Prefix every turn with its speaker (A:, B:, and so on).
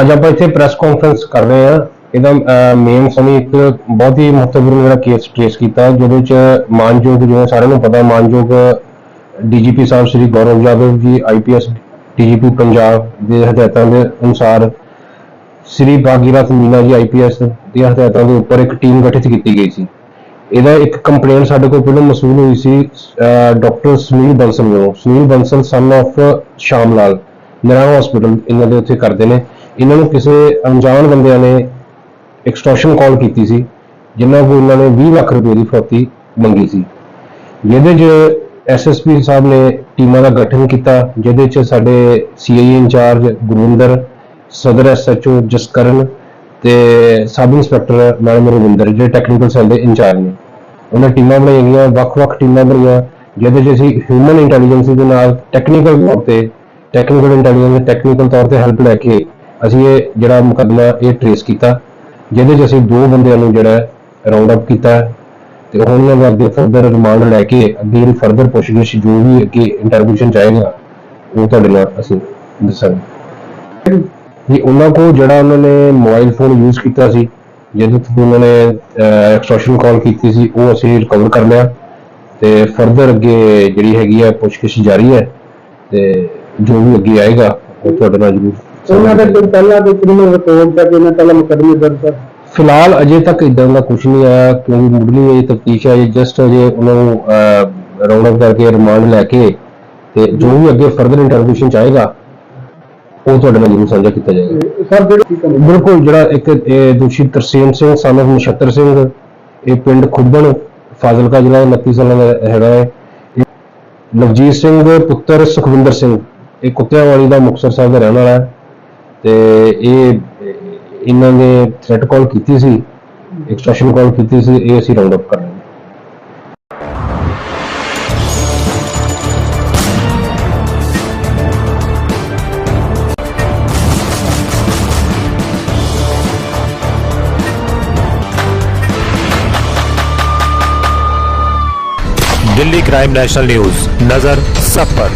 A: ਅੱਜ ਆਪਾਂ ਇੱਥੇ ਪ੍ਰੈਸ ਕਾਨਫਰੰਸ ਕਰ ਰਹੇ ਹਾਂ। ਇਹਦਾ ਮੇਨ ਸਮੇਂ ਇੱਕ ਬਹੁਤ ਹੀ ਮਹੱਤਵਪੂਰਨ ਜਿਹੜਾ ਕੇਸ ਟ੍ਰੇਸ ਕੀਤਾ, ਜਿਹਦੇ ਚ ਮਾਨਯੋਗ ਜਿਵੇਂ ਸਾਰਿਆਂ ਨੂੰ ਪਤਾ, ਮਾਨਯੋਗ ਡੀਜੀਪੀ ਸਾਹਿਬ ਸ਼੍ਰੀ ਗੌਰਵ ਯਾਦਵ ਜੀ ਆਈਪੀਐਸ ਡੀਜੀਪੀ ਪੰਜਾਬ ਦੇ ਹਦਾਇਤਾਂ ਦੇ ਅਨੁਸਾਰ ਸ਼੍ਰੀ ਭਾਗੀਰਥ ਮੀਨਾ ਜੀ ਆਈਪੀਐਸ ਦੀਆਂ ਹਦਾਇਤਾਂ ਦੇ ਉੱਪਰ ਇੱਕ ਟੀਮ ਗਠਿਤ ਕੀਤੀ ਗਈ ਸੀ। ਇਹਦਾ ਇੱਕ ਕੰਪਲੇਂਟ ਸਾਡੇ ਕੋਲ ਪਹਿਲਾਂ ਮਸੂਲ ਹੋਈ ਸੀ ਡਾਕਟਰ ਸੁਨੀਲ ਬੰਸਲ ਵੱਲੋਂ। ਸੁਨੀਲ ਬੰਸਲ ਸਨ ਆਫ ਸ਼ਾਮ ਲਾਲ ਨਰਾ ਹਸਪੀਟਲ ਇਹਨਾਂ ਦੇ ਉੱਥੇ ਕਰਦੇ ਨੇ। ਇਹਨਾਂ ਨੂੰ ਕਿਸੇ ਅਣਜਾਣ ਬੰਦਿਆਂ ਨੇ ਐਕਸਟੋਰਸ਼ਨ ਕਾਲ ਕੀਤੀ ਸੀ ਜਿਨ੍ਹਾਂ ਕੋਲ ਉਹਨਾਂ ਨੇ 20 ਲੱਖ ਰੁਪਏ ਦੀ ਫਰੋਤੀ ਮੰਗੀ ਸੀ। ਜਿਹਦੇ 'ਚ ਐਸਐਸਪੀ ਸਾਹਿਬ ਨੇ ਟੀਮਾਂ ਦਾ ਗਠਨ ਕੀਤਾ, ਜਿਹਦੇ 'ਚ ਸਾਡੇ ਸੀਆਈਏ ਇੰਚਾਰਜ ਗੁਰਵਿੰਦਰ ਸਦਰ ਐਸਐਚਓ ਜਸਕਰਨ ਤੇ ਸਬ ਇੰਸਪੈਕਟਰ ਮੈਡਮ ਰਵਿੰਦਰ, ਜਿਹੜੇ ਟੈਕਨੀਕਲ ਸੈੱਲ ਦੇ ਇੰਚਾਰਜ ਨੇ। ਉਹਨਾਂ ਟੀਮਾਂ ਬਣਾਈਆਂ ਗਈਆਂ ਵੱਖ-ਵੱਖ ਟੀਮਾਂ ਬਣਾਈਆਂ, ਜਿਹਦੇ 'ਚ ਅਸੀਂ ਹਿਊਮਨ ਇੰਟੈਲੀਜੈਂਸ ਦੇ ਨਾਲ ਟੈਕਨੀਕਲ ਤੌਰ ਤੇ ਟੈਕਨੀਕਲ ਇੰਟੈਲੀਜੈਂਸ ਟੈਕਨੀਕਲ ਤੌਰ ਤੇ ਹੈਲਪ ਲੈ ਕੇ ਅਸੀਂ ਇਹ ਜਿਹੜਾ ਮੁਕੱਦਮਾ ਇਹ ਟ੍ਰੇਸ ਕੀਤਾ, ਜਿਹਦੇ 'ਚ ਅਸੀਂ ਦੋ ਬੰਦਿਆਂ ਨੂੰ ਜਿਹੜਾ ਰਾਉਂਡ ਅਪ ਕੀਤਾ ਹੈ ਤੇ ਉਹਨਾਂ ਦਾ ਅੱਗੇ ਫਰਦਰ ਰਿਮਾਂਡ ਲੈ ਕੇ ਅੱਗੇ ਫਰਦਰ ਪੁੱਛਗਿੱਛ ਜੋ ਵੀ ਅੱਗੇ ਇੰਟਰਵਿਊਸ਼ਨ ਚਾਹੇਗਾ ਉਹ ਤੁਹਾਡੇ ਨਾਲ ਅਸੀਂ ਦੱਸਾਂਗੇ। ਜੀ, ਉਹਨਾਂ ਕੋਲ ਜਿਹੜਾ ਉਹਨਾਂ ਨੇ ਮੋਬਾਈਲ ਫੋਨ ਯੂਜ਼ ਕੀਤਾ ਸੀ, ਜਿਹਦੇ ਤੋਂ ਉਹਨਾਂ ਨੇ ਐਕਸਟੋਰਸ਼ਨ ਕਾਲ ਕੀਤੀ ਸੀ, ਉਹ ਅਸੀਂ ਰਿਕਵਰ ਕਰ ਲਿਆ ਤੇ ਫਰਦਰ ਅੱਗੇ ਜਿਹੜੀ ਹੈਗੀ ਆ ਪੁੱਛਗਿੱਛ ਜਾਰੀ ਹੈ ਤੇ ਜੋ ਵੀ ਅੱਗੇ ਆਏਗਾ, ਉਹ ਤੁਹਾਡੇ ਨਾਲ ਜ਼ਰੂਰ
B: ਉਹਨਾਂ ਦੇ ਕੋਈ ਪਹਿਲਾਂ ਕੋਈ ਕ੍ਰਿਮੀਨਲ ਰਿਪੋਰਟ ਦਾ ਕੋਈ ਨਾ ਪਹਿਲਾਂ ਮੁਕੱਦਮੇ ਦਰਜ ਹੈ
A: ਫਿਲਹਾਲ ਅਜੇ ਤੱਕ ਇਦਾਂ ਦਾ ਕੁਝ ਨਹੀਂ ਆਇਆ ਕਿਉਂਕਿ ਮੁੱਢਲੀ ਇਹ ਤਫਤੀਸ਼ ਹੈ ਜਸਟ ਅਜੇ ਉਹਨਾਂ ਨੂੰ ਰਾਉਂਡ ਅਪ ਕਰਕੇ ਰਿਮਾਂਡ ਲੈ ਕੇ ਤੇ ਜੋ ਵੀ ਅੱਗੇ ਫਰਦਰ ਇੰਟਰਵਿਊਸ਼ਨ ਚਾਹੇਗਾ ਉਹ ਤੁਹਾਡੇ ਨਾਲ ਜ਼ਰੂਰ ਸਾਂਝਾ ਕੀਤਾ ਜਾਏਗਾ।
B: ਸਰ ਜਿਹੜੇ
A: ਬਿਲਕੁਲ ਜਿਹੜਾ ਇੱਕ ਇਹ ਦੋਸ਼ੀ ਤਰਸੇਮ ਸਿੰਘ son of ਨਛੱਤਰ ਸਿੰਘ ਇਹ ਪਿੰਡ ਖੁੱਬਣ ਫਾਜ਼ਿਲਕਾ ਜ਼ਿਲ੍ਹਾ ਦਾ 29 ਸਾਲਾਂ ਦਾ ਹੈਗਾ ਹੈ। ਇਹ ਲਵਜੀਤ ਸਿੰਘ ਪੁੱਤਰ ਸੁਖਵਿੰਦਰ ਸਿੰਘ ਇਹ ਕੁੱਤਿਆਂਵਾਲੀ ਦਾ ਮੁਕਤਸਰ ਸਾਹਿਬ ਦਾ ਰਹਿਣ ਵਾਲਾ ਹੈ। ਤੇ ਇਹ ਇਹਨਾਂ ਨੇ ਥ੍ਰੈਟ ਕਾਲ ਕੀਤੀ ਸੀ ਐਕਸਟ੍ਰੈਸ਼ਨ ਕਾਲ ਕੀਤੀ ਸੀ ਇਹ ਅਸੀਂ ਰਾਉਂਡ ਅਪ ਕਰ ਰਹੇ ਹਾਂ
C: दिल्ली क्राइम नेशनल न्यूज नजर सब पर